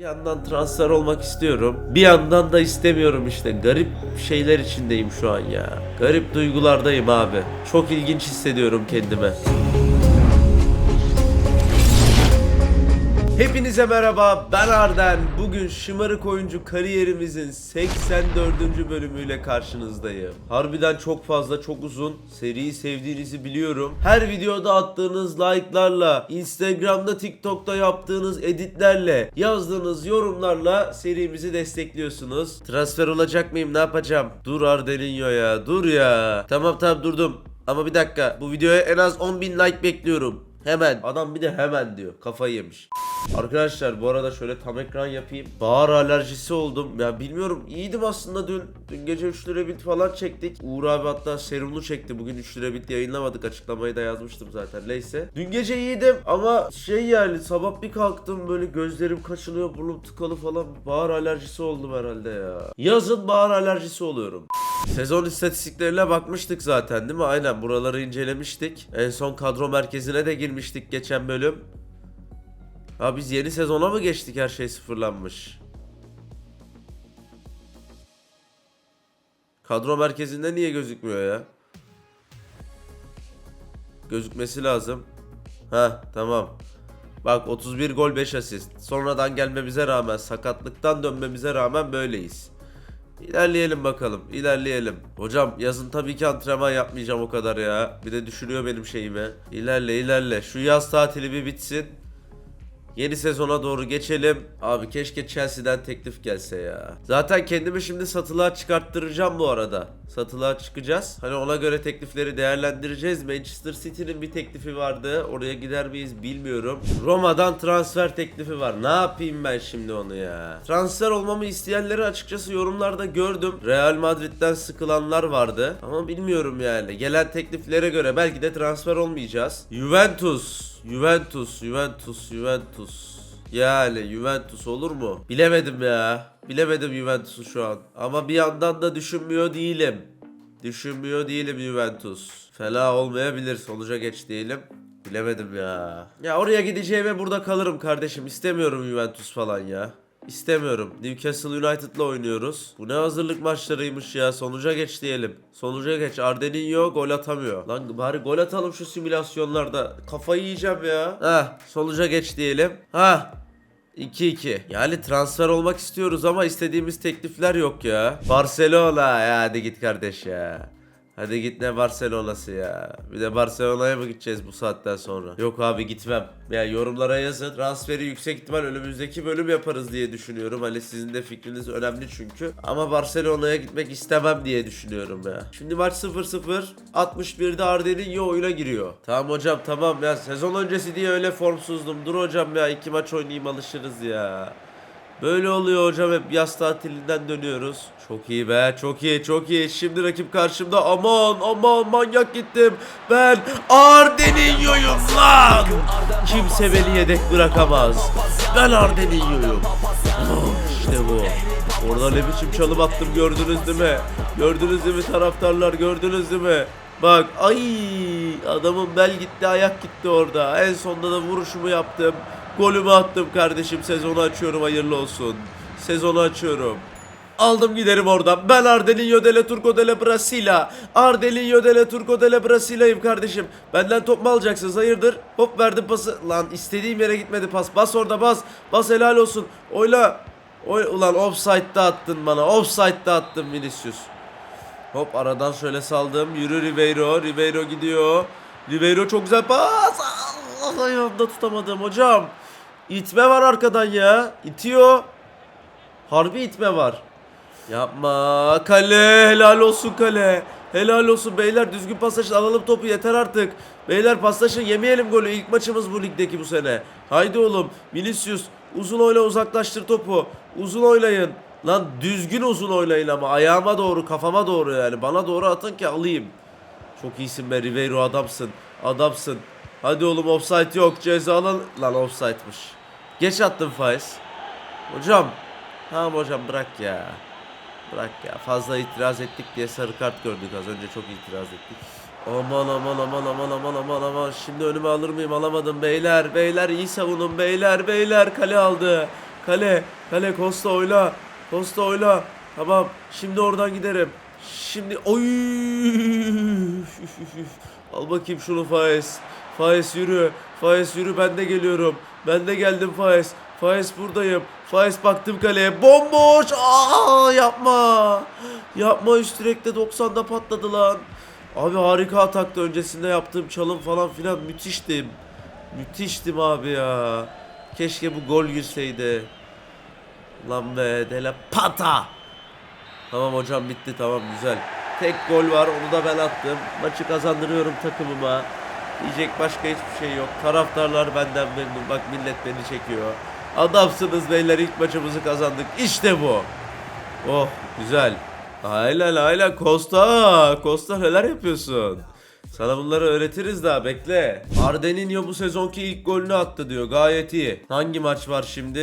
Bir yandan transfer olmak istiyorum. Bir yandan da istemiyorum işte. Garip şeyler içindeyim şu an ya. Garip duygulardayım abi. Çok ilginç hissediyorum kendime. Hepinize merhaba ben Arden. Bugün şımarık oyuncu kariyerimizin 84. bölümüyle karşınızdayım. Harbiden çok fazla çok uzun. Seriyi sevdiğinizi biliyorum. Her videoda attığınız like'larla, Instagram'da TikTok'ta yaptığınız editlerle, yazdığınız yorumlarla serimizi destekliyorsunuz. Transfer olacak mıyım ne yapacağım? Dur Ardelinho ya dur ya. Tamam tamam durdum. Ama bir dakika bu videoya en az 10.000 like bekliyorum. Hemen. Adam bir de hemen diyor. Kafayı yemiş. Arkadaşlar bu arada şöyle tam ekran yapayım. Bağır alerjisi oldum. Ya bilmiyorum iyiydim aslında dün. Dün gece 3 lira bit falan çektik. Uğur abi hatta serumlu çekti. Bugün 3 lira bit yayınlamadık. Açıklamayı da yazmıştım zaten. Neyse. Dün gece iyiydim ama şey yani sabah bir kalktım böyle gözlerim kaşınıyor. Burnum tıkalı falan. Bağır alerjisi oldum herhalde ya. Yazın bağır alerjisi oluyorum. Sezon istatistiklerine bakmıştık zaten değil mi? Aynen buraları incelemiştik. En son kadro merkezine de girmiştik geçen bölüm. Ha biz yeni sezona mı geçtik her şey sıfırlanmış? Kadro merkezinde niye gözükmüyor ya? Gözükmesi lazım. Ha tamam. Bak 31 gol 5 asist. Sonradan gelmemize rağmen sakatlıktan dönmemize rağmen böyleyiz. İlerleyelim bakalım. ilerleyelim. Hocam yazın tabii ki antrenman yapmayacağım o kadar ya. Bir de düşünüyor benim şeyimi. İlerle ilerle. Şu yaz tatili bir bitsin. Yeni sezona doğru geçelim. Abi keşke Chelsea'den teklif gelse ya. Zaten kendimi şimdi satılığa çıkarttıracağım bu arada. Satılığa çıkacağız. Hani ona göre teklifleri değerlendireceğiz. Manchester City'nin bir teklifi vardı. Oraya gider miyiz bilmiyorum. Roma'dan transfer teklifi var. Ne yapayım ben şimdi onu ya? Transfer olmamı isteyenleri açıkçası yorumlarda gördüm. Real Madrid'den sıkılanlar vardı. Ama bilmiyorum yani. Gelen tekliflere göre belki de transfer olmayacağız. Juventus. Juventus, Juventus, Juventus. Yani Juventus olur mu? Bilemedim ya. Bilemedim Juventus'u şu an. Ama bir yandan da düşünmüyor değilim. Düşünmüyor değilim Juventus. Fela olmayabilir. Sonuca geç değilim. Bilemedim ya. Ya oraya gideceğime burada kalırım kardeşim. İstemiyorum Juventus falan ya. İstemiyorum. Newcastle United'la oynuyoruz. Bu ne hazırlık maçlarıymış ya. Sonuca geç diyelim. Sonuca geç. Ardeninho gol atamıyor. Lan bari gol atalım şu simülasyonlarda. Kafayı yiyeceğim ya. Heh. Sonuca geç diyelim. Ha. 2-2. Yani transfer olmak istiyoruz ama istediğimiz teklifler yok ya. Barcelona hadi git kardeş ya. Hadi git ne Barcelona'sı ya. Bir de Barcelona'ya mı gideceğiz bu saatten sonra? Yok abi gitmem. Ya yorumlara yazın. Transferi yüksek ihtimal önümüzdeki bölüm yaparız diye düşünüyorum. Hani sizin de fikriniz önemli çünkü. Ama Barcelona'ya gitmek istemem diye düşünüyorum ya. Şimdi maç 0-0. 61'de Ardeninho oyuna giriyor. Tamam hocam tamam ya. Sezon öncesi diye öyle formsuzdum. Dur hocam ya. iki maç oynayayım alışırız ya. Böyle oluyor hocam hep yaz tatilinden dönüyoruz. Çok iyi be çok iyi çok iyi. Şimdi rakip karşımda aman aman manyak gittim. Ben Ardeninho'yum lan. Kimse beni yedek bırakamaz. Ben Ardeninho'yum. Oh, işte bu. Orada ne biçim çalım attım gördünüz değil mi? Gördünüz değil mi taraftarlar gördünüz değil mi? Bak ay adamın bel gitti ayak gitti orada. En sonunda da vuruşumu yaptım. Golümü attım kardeşim. Sezonu açıyorum hayırlı olsun. Sezonu açıyorum. Aldım giderim oradan. Ben Ardelinho delle Turco delle Brasilia. Ardelinho delle Turco delle Brasilia'yım kardeşim. Benden top mu alacaksınız? Hayırdır? Hop verdim pası. Lan istediğim yere gitmedi pas. Bas orada bas. Bas helal olsun. Oyla. Oy ulan offside'da attın bana. Offside'da attın Vinicius. Hop aradan şöyle saldım. Yürü Ribeiro. Ribeiro gidiyor. Ribeiro çok güzel pas. Allah ayağımda tutamadım hocam. İtme var arkadan ya. İtiyor. Harbi itme var. Yapma. Kale. Helal olsun kale. Helal olsun beyler. Düzgün paslaşın. Alalım topu yeter artık. Beyler paslaşın. Yemeyelim golü. İlk maçımız bu ligdeki bu sene. Haydi oğlum. Vinicius. Uzun oyla uzaklaştır topu. Uzun oylayın. Lan düzgün uzun oylayın ama ayağıma doğru kafama doğru yani bana doğru atın ki alayım. Çok iyisin be Ribeiro adamsın. Adamsın. Hadi oğlum offside yok cezalı. Lan offside'mış. Geç attın faiz. Hocam. Tamam hocam bırak ya. Bırak ya. Fazla itiraz ettik diye sarı kart gördük az önce çok itiraz ettik. Aman aman aman aman aman aman aman. Şimdi önüme alır mıyım alamadım beyler. Beyler iyi savunun beyler beyler. Kale aldı. Kale. Kale Costa oyla. Costa oyla. Tamam. Şimdi oradan giderim. Şimdi oy. Al bakayım şunu Faiz. Faiz yürü. Faiz yürü ben de geliyorum. Ben de geldim Faiz. Faiz buradayım. Faiz baktım kaleye. Bomboş. Aa yapma. Yapma üst direkte 90'da patladı lan. Abi harika ataktı öncesinde yaptığım çalım falan filan müthiştim. Müthiştim abi ya. Keşke bu gol girseydi. Lan be Dele Pata. Tamam hocam bitti tamam güzel. Tek gol var onu da ben attım. Maçı kazandırıyorum takımıma. Diyecek başka hiçbir şey yok. Taraftarlar benden memnun. Bak millet beni çekiyor. Adamsınız beyler ilk maçımızı kazandık. İşte bu. Oh güzel. Aynen aynen Costa. Costa neler yapıyorsun? Sana bunları öğretiriz daha bekle. Ardeninho bu sezonki ilk golünü attı diyor. Gayet iyi. Hangi maç var şimdi?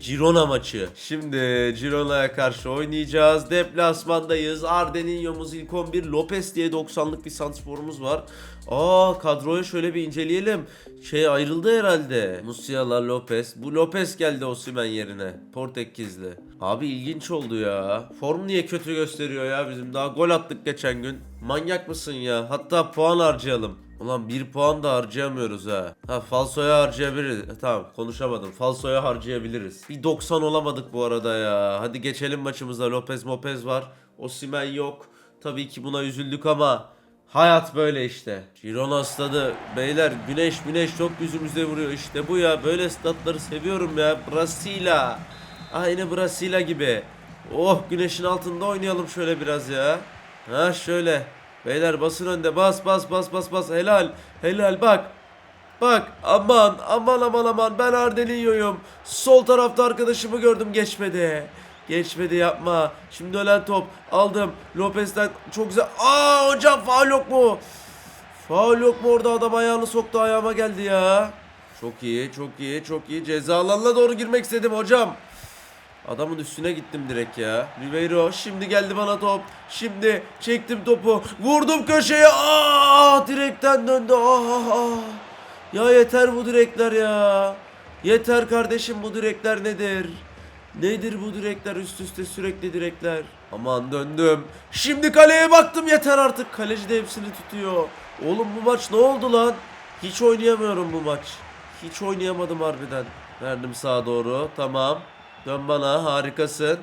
Girona maçı. Şimdi Girona'ya karşı oynayacağız. Deplasmandayız. Ardeninho'muz ilk 11. Lopez diye 90'lık bir santrforumuz var. Aa kadroyu şöyle bir inceleyelim. Şey ayrıldı herhalde. Musiala, Lopez. Bu Lopez geldi Osimhen yerine. Portekizli. Abi ilginç oldu ya. Form niye kötü gösteriyor ya bizim? Daha gol attık geçen gün. Manyak mısın ya? Hatta puan harcayalım. Ulan bir puan da harcayamıyoruz ha. Ha falsoya harcayabiliriz. E, tamam konuşamadım. Falsoya harcayabiliriz. Bir 90 olamadık bu arada ya. Hadi geçelim maçımıza. Lopez Mopez var. Osimhen yok. Tabii ki buna üzüldük ama Hayat böyle işte. Girona stadı. Beyler güneş güneş çok yüzümüze vuruyor. İşte bu ya. Böyle statları seviyorum ya. Brasilia. Aynı Brasilia gibi. Oh güneşin altında oynayalım şöyle biraz ya. Ha şöyle. Beyler basın önde. Bas bas bas bas bas. Helal. Helal bak. Bak aman aman aman aman ben Ardelinho'yum. Sol tarafta arkadaşımı gördüm geçmedi. Geçmedi yapma. Şimdi ölen top aldım. Lopez'den çok güzel. Aa hocam faul yok mu? Faul yok mu orada adam ayağını soktu ayağıma geldi ya. Çok iyi çok iyi çok iyi. Ceza alanına doğru girmek istedim hocam. Adamın üstüne gittim direkt ya. Ribeiro şimdi geldi bana top. Şimdi çektim topu. Vurdum köşeye. Aa direkten döndü. Ah ah ah. Ya yeter bu direkler ya. Yeter kardeşim bu direkler nedir? Nedir bu direkler üst üste sürekli direkler? Aman döndüm. Şimdi kaleye baktım yeter artık. Kaleci de hepsini tutuyor. Oğlum bu maç ne oldu lan? Hiç oynayamıyorum bu maç. Hiç oynayamadım harbiden. Verdim sağa doğru. Tamam. Dön bana. Harikasın.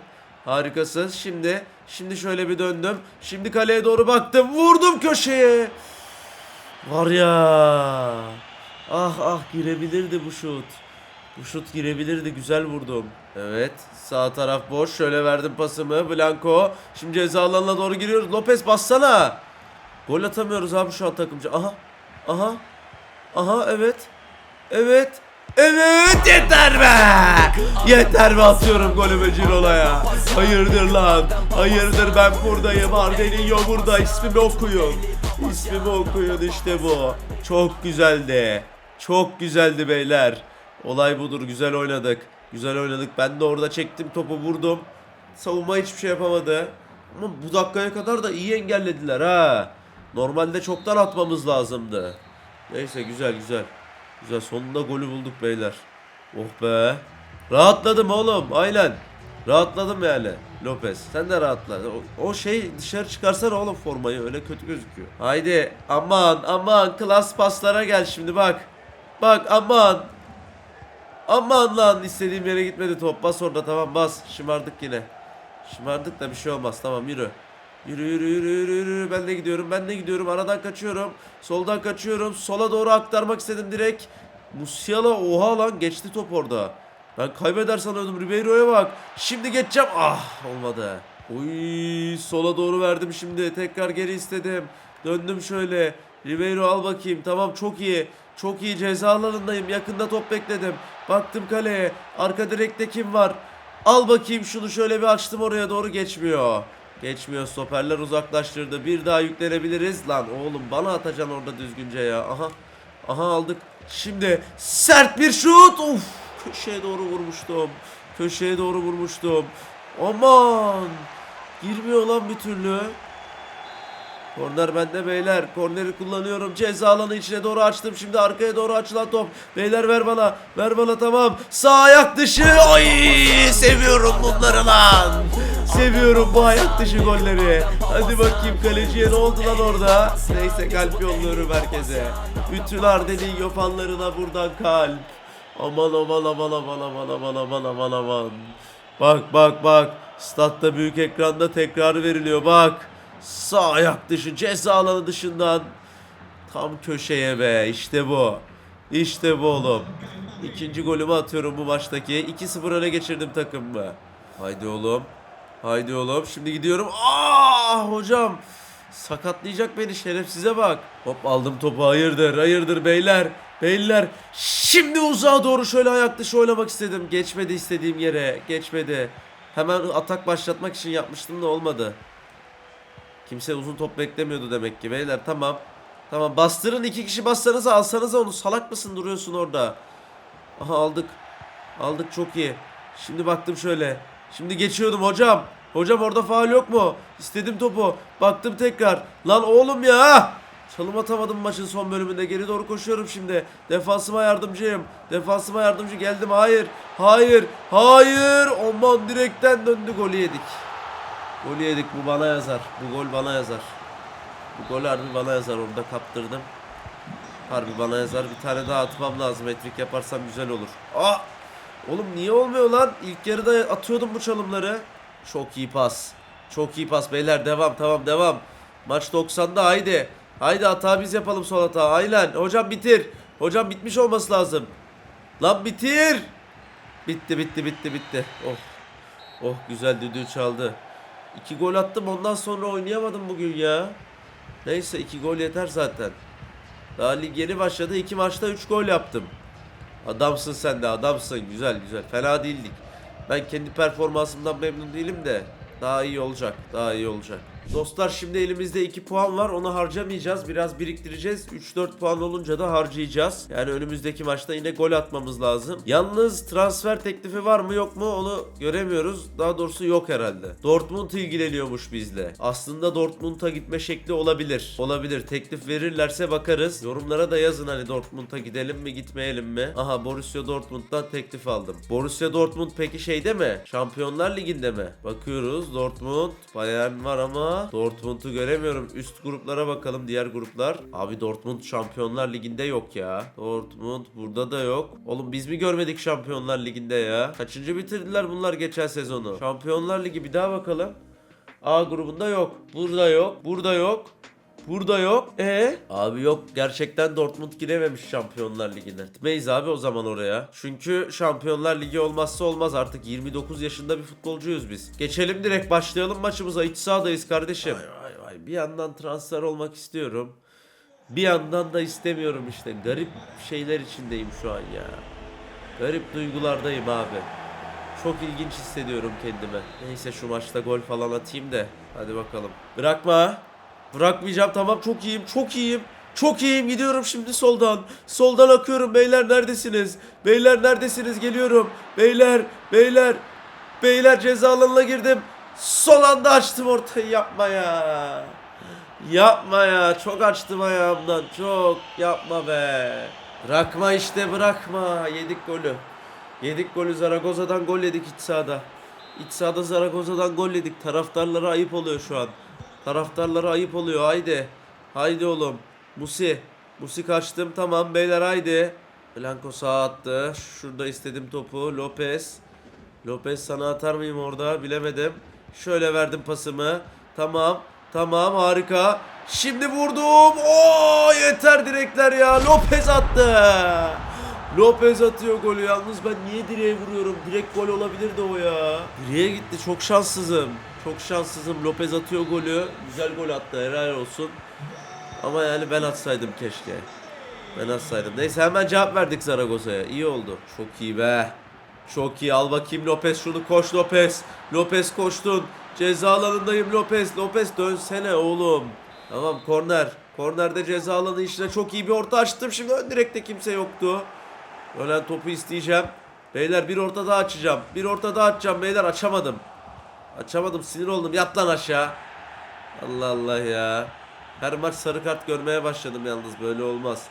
Harikasın. Şimdi şimdi şöyle bir döndüm. Şimdi kaleye doğru baktım. Vurdum köşeye. Var ya. Ah ah girebilirdi bu şut. Bu şut girebilirdi. Güzel vurdum. Evet. Sağ taraf boş. Şöyle verdim pasımı. Blanco. Şimdi ceza alanına doğru giriyoruz. Lopez bassana. Gol atamıyoruz abi şu an takımcı. Aha. Aha. Aha evet. Evet. Evet yeter be. Yeter be atıyorum golümü Ciro'ya. Hayırdır lan. Hayırdır ben buradayım. Ardelinho burada. İsmimi okuyun. İsmimi okuyun işte bu. Çok güzeldi. Çok güzeldi beyler. Olay budur. Güzel oynadık. Güzel oynadık. Ben de orada çektim topu vurdum. Savunma hiçbir şey yapamadı. Ama bu dakikaya kadar da iyi engellediler ha. Normalde çoktan atmamız lazımdı. Neyse güzel güzel. Güzel sonunda golü bulduk beyler. Oh be. Rahatladım oğlum aynen. Rahatladım yani Lopez. Sen de rahatla. O, o şey dışarı çıkarsana oğlum formayı öyle kötü gözüküyor. Haydi aman aman klas paslara gel şimdi bak. Bak aman. Aman lan istediğim yere gitmedi top. Bas orada tamam bas. Şımardık yine. Şımardık da bir şey olmaz. Tamam yürü. Yürü yürü yürü yürü yürü. Ben de gidiyorum. Ben de gidiyorum. Aradan kaçıyorum. Soldan kaçıyorum. Sola doğru aktarmak istedim direkt. Musiala oha lan geçti top orada. Ben kaybeder sanıyordum. Ribeiro'ya bak. Şimdi geçeceğim. Ah olmadı. Oy sola doğru verdim şimdi. Tekrar geri istedim. Döndüm şöyle. Ribeiro al bakayım. Tamam çok iyi. Çok iyi ceza alanındayım. Yakında top bekledim. Baktım kaleye. Arka direkte kim var? Al bakayım şunu şöyle bir açtım oraya doğru geçmiyor. Geçmiyor stoperler uzaklaştırdı. Bir daha yüklenebiliriz. Lan oğlum bana atacaksın orada düzgünce ya. Aha. Aha aldık. Şimdi sert bir şut. Uf. Köşeye doğru vurmuştum. Köşeye doğru vurmuştum. Aman. Girmiyor lan bir türlü. Korner bende beyler. Korneri kullanıyorum. Ceza alanı içine doğru açtım. Şimdi arkaya doğru açılan top. Beyler ver bana. Ver bana tamam. Sağ ayak dışı. Oy! Seviyorum bunları lan. Seviyorum bu ayak dışı golleri. Hadi bakayım kaleciye ne oldu lan orada? Neyse kalp yolluyorum herkese. Bütün Ardenillo fanlarına buradan kalp. Aman aman aman aman aman aman aman aman aman. Bak bak bak. Statta büyük ekranda tekrar veriliyor bak. Sağ ayak dışı ceza alanı dışından. Tam köşeye be işte bu. İşte bu oğlum. İkinci golümü atıyorum bu maçtaki. 2-0 öne geçirdim takımımı. Haydi oğlum. Haydi oğlum. Şimdi gidiyorum. Aa hocam. Sakatlayacak beni şerefsize bak. Hop aldım topu. Hayırdır hayırdır beyler. Beyler. Şimdi uzağa doğru şöyle ayak dışı oynamak istedim. Geçmedi istediğim yere. Geçmedi. Hemen atak başlatmak için yapmıştım da olmadı. Kimse uzun top beklemiyordu demek ki beyler tamam. Tamam bastırın iki kişi bassanıza alsanıza onu salak mısın duruyorsun orada. Aha aldık. Aldık çok iyi. Şimdi baktım şöyle. Şimdi geçiyordum hocam. Hocam orada faal yok mu? İstedim topu. Baktım tekrar. Lan oğlum ya. Çalım atamadım maçın son bölümünde. Geri doğru koşuyorum şimdi. Defansıma yardımcıyım. Defansıma yardımcı geldim. Hayır. Hayır. Hayır. Aman direkten döndü golü yedik. Golü yedik. Bu bana yazar. Bu gol bana yazar. Bu gol harbi bana yazar. Orada kaptırdım. Harbi bana yazar. Bir tane daha atmam lazım. Etrik yaparsam güzel olur. Aa! Oğlum niye olmuyor lan? İlk yarıda atıyordum bu çalımları. Çok iyi pas. Çok iyi pas beyler. Devam tamam devam. Maç 90'da haydi. Haydi hata biz yapalım son hata. Aynen. Hocam bitir. Hocam bitmiş olması lazım. Lan bitir. Bitti bitti bitti bitti. Oh. Oh güzel düdüğü çaldı. İki gol attım ondan sonra oynayamadım bugün ya. Neyse iki gol yeter zaten. Daha lig yeni başladı. iki maçta 3 gol yaptım. Adamsın sen de adamsın. Güzel güzel. Fena değildik. Ben kendi performansımdan memnun değilim de daha iyi olacak. Daha iyi olacak. Dostlar şimdi elimizde 2 puan var. Onu harcamayacağız. Biraz biriktireceğiz. 3-4 puan olunca da harcayacağız. Yani önümüzdeki maçta yine gol atmamız lazım. Yalnız transfer teklifi var mı yok mu onu göremiyoruz. Daha doğrusu yok herhalde. Dortmund ilgileniyormuş bizle. Aslında Dortmund'a gitme şekli olabilir. Olabilir. Teklif verirlerse bakarız. Yorumlara da yazın hani Dortmund'a gidelim mi gitmeyelim mi? Aha Borussia Dortmund'dan teklif aldım. Borussia Dortmund peki şeyde mi? Şampiyonlar Ligi'nde mi? Bakıyoruz. Dortmund. Bayern var ama Dortmund'u göremiyorum. Üst gruplara bakalım diğer gruplar. Abi Dortmund Şampiyonlar Ligi'nde yok ya. Dortmund burada da yok. Oğlum biz mi görmedik Şampiyonlar Ligi'nde ya? Kaçıncı bitirdiler bunlar geçen sezonu? Şampiyonlar Ligi bir daha bakalım. A grubunda yok. Burada yok. Burada yok. Burada yok. E Abi yok. Gerçekten Dortmund girememiş Şampiyonlar Ligi'ne. Gitmeyiz abi o zaman oraya. Çünkü Şampiyonlar Ligi olmazsa olmaz artık. 29 yaşında bir futbolcuyuz biz. Geçelim direkt başlayalım maçımıza. İç sahadayız kardeşim. Vay vay vay. Bir yandan transfer olmak istiyorum. Bir yandan da istemiyorum işte. Garip şeyler içindeyim şu an ya. Garip duygulardayım abi. Çok ilginç hissediyorum kendimi. Neyse şu maçta gol falan atayım da. Hadi bakalım. Bırakma. Bırakmayacağım tamam çok iyiyim çok iyiyim. Çok iyiyim gidiyorum şimdi soldan. Soldan akıyorum beyler neredesiniz? Beyler neredesiniz geliyorum. Beyler beyler. Beyler ceza alanına girdim. Son anda açtım ortayı yapma ya. Yapma ya çok açtım ayağımdan çok yapma be. Bırakma işte bırakma yedik golü. Yedik golü Zaragoza'dan gol yedik iç sahada. İç sahada Zaragoza'dan gol yedik. Taraftarlara ayıp oluyor şu an. Taraftarlara ayıp oluyor haydi. Haydi oğlum. Musi. Musi kaçtım tamam beyler haydi. Blanco sağa attı. Şurada istedim topu. Lopez. Lopez sana atar mıyım orada bilemedim. Şöyle verdim pasımı. Tamam. Tamam harika. Şimdi vurdum. Oo yeter direkler ya. Lopez attı. Lopez atıyor golü. Yalnız ben niye direğe vuruyorum? Direkt gol olabilirdi o ya. Direğe gitti. Çok şanssızım. Çok şanssızım. Lopez atıyor golü. Güzel gol attı. Helal olsun. Ama yani ben atsaydım keşke. Ben atsaydım. Neyse hemen cevap verdik Zaragoza'ya. İyi oldu. Çok iyi be. Çok iyi. Al bakayım Lopez şunu koş Lopez. Lopez koştun. Ceza alanındayım Lopez. Lopez dönsene oğlum. Tamam korner. Kornerde ceza alanı içine çok iyi bir orta açtım. Şimdi ön direkte kimse yoktu. Ölen topu isteyeceğim. Beyler bir orta daha açacağım. Bir orta daha açacağım beyler açamadım. Açamadım sinir oldum. Yat lan aşağı. Allah Allah ya. Her maç sarı kart görmeye başladım yalnız böyle olmaz.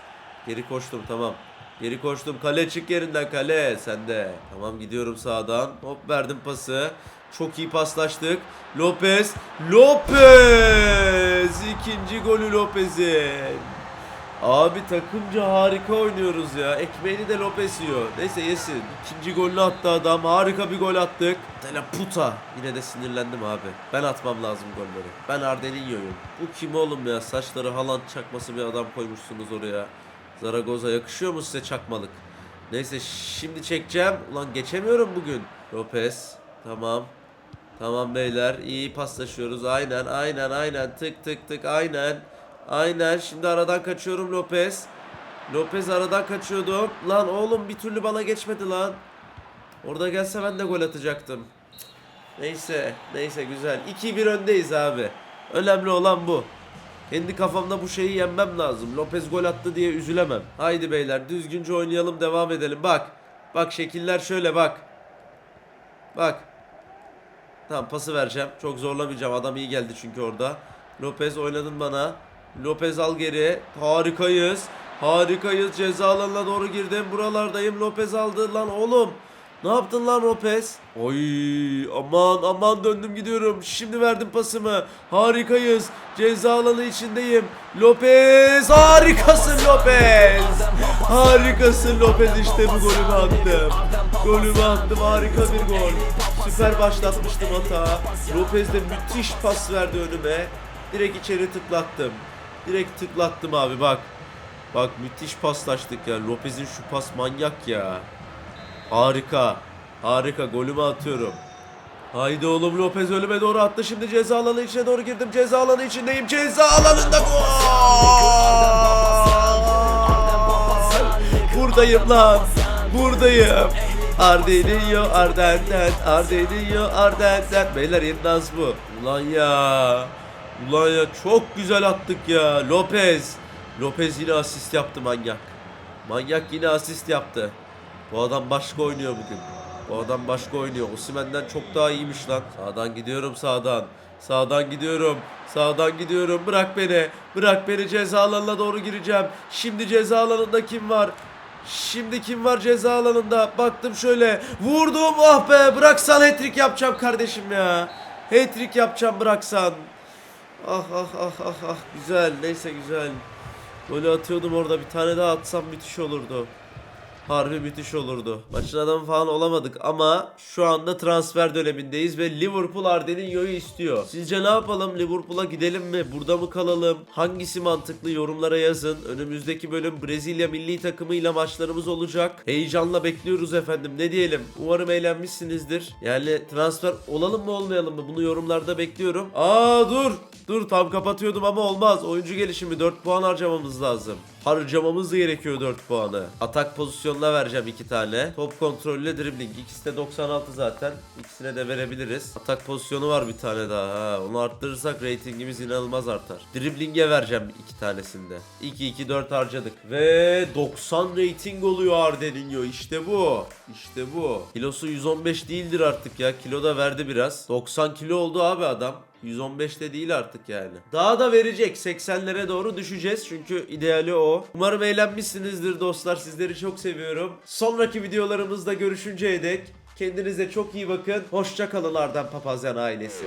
Geri koştum tamam. Geri koştum. Kale çık yerinden kale. Sen de. Tamam gidiyorum sağdan. Hop verdim pası. Çok iyi paslaştık. Lopez. Lopez. İkinci golü Lopez'in. Abi takımca harika oynuyoruz ya. Ekmeğini de Lopez yiyor. Neyse yesin. İkinci golünü attı adam. Harika bir gol attık. Tela puta. Yine de sinirlendim abi. Ben atmam lazım golleri. Ben Ardelinho'yum. Bu kim oğlum ya? Saçları Haaland çakması bir adam koymuşsunuz oraya. Zaragoza yakışıyor mu size çakmalık? Neyse şimdi çekeceğim. Ulan geçemiyorum bugün. Lopez. Tamam. Tamam beyler iyi paslaşıyoruz aynen aynen aynen tık tık tık aynen aynen şimdi aradan kaçıyorum Lopez. Lopez aradan kaçıyordum lan oğlum bir türlü bana geçmedi lan. Orada gelse ben de gol atacaktım. Neyse neyse güzel. 2-1 öndeyiz abi. Önemli olan bu. Kendi kafamda bu şeyi yenmem lazım. Lopez gol attı diye üzülemem. Haydi beyler düzgünce oynayalım devam edelim. Bak bak şekiller şöyle bak. Bak. Tamam pası vereceğim. Çok zorlamayacağım. Adam iyi geldi çünkü orada. Lopez oynadın bana. Lopez al geri. Harikayız. Harikayız. Ceza alanına doğru girdim. Buralardayım. Lopez aldı lan oğlum. Ne yaptın lan Lopez? Oy aman aman döndüm gidiyorum. Şimdi verdim pasımı. Harikayız. Ceza alanı içindeyim. Lopez harikasın Lopez. Harikasın Lopez işte bu golümü attım. Golümü attım harika bir gol. Süper başlatmıştım hata. Lopez de müthiş pas verdi önüme. Direkt içeri tıklattım. Direkt tıklattım abi bak. Bak müthiş paslaştık ya. Lopez'in şu pas manyak ya. Harika. Harika golümü atıyorum. Haydi oğlum Lopez ölüme doğru attı. Şimdi ceza alanı içine doğru girdim. Ceza alanı içindeyim. Ceza alanında gol. Buradayım lan. Buradayım. Ardelinho Ardenten Ardelinho Ardenten Beyler yeni bu Ulan ya Ulan ya çok güzel attık ya Lopez Lopez yine asist yaptı manyak Manyak yine asist yaptı Bu adam başka oynuyor bugün Bu adam başka oynuyor Osimhen'den çok daha iyiymiş lan Sağdan gidiyorum sağdan Sağdan gidiyorum. Sağdan gidiyorum. Bırak beni. Bırak beni ceza alanına doğru gireceğim. Şimdi ceza alanında kim var? Şimdi kim var ceza alanında? Baktım şöyle. Vurdum. Ah be. Bıraksan hat-trick yapacağım kardeşim ya. Hat-trick yapacağım bıraksan. Ah ah ah ah ah. Güzel. Neyse güzel. Golü atıyordum orada. Bir tane daha atsam müthiş olurdu. Harbi müthiş olurdu. Maçın adamı falan olamadık ama şu anda transfer dönemindeyiz ve Liverpool Ardelinho'yu istiyor. Sizce ne yapalım? Liverpool'a gidelim mi? Burada mı kalalım? Hangisi mantıklı? Yorumlara yazın. Önümüzdeki bölüm Brezilya milli takımıyla maçlarımız olacak. Heyecanla bekliyoruz efendim. Ne diyelim? Umarım eğlenmişsinizdir. Yani transfer olalım mı olmayalım mı? Bunu yorumlarda bekliyorum. Aa dur. Dur tam kapatıyordum ama olmaz. Oyuncu gelişimi 4 puan harcamamız lazım. Harcamamız gerekiyor 4 puanı. Atak pozisyonuna vereceğim 2 tane. Top kontrolüyle dribbling. İkisi de 96 zaten. İkisine de verebiliriz. Atak pozisyonu var bir tane daha. Ha, onu arttırırsak ratingimiz inanılmaz artar. Dribbling'e vereceğim 2 tanesinde. 2-2-4 harcadık. Ve 90 rating oluyor Ardelinho. İşte bu. İşte bu. Kilosu 115 değildir artık ya. Kilo da verdi biraz. 90 kilo oldu abi adam. 115'te değil artık yani. Daha da verecek. 80'lere doğru düşeceğiz. Çünkü ideali o. Umarım eğlenmişsinizdir dostlar. Sizleri çok seviyorum. Sonraki videolarımızda görüşünceye dek kendinize çok iyi bakın. Hoşça Arden Papazyan ailesi.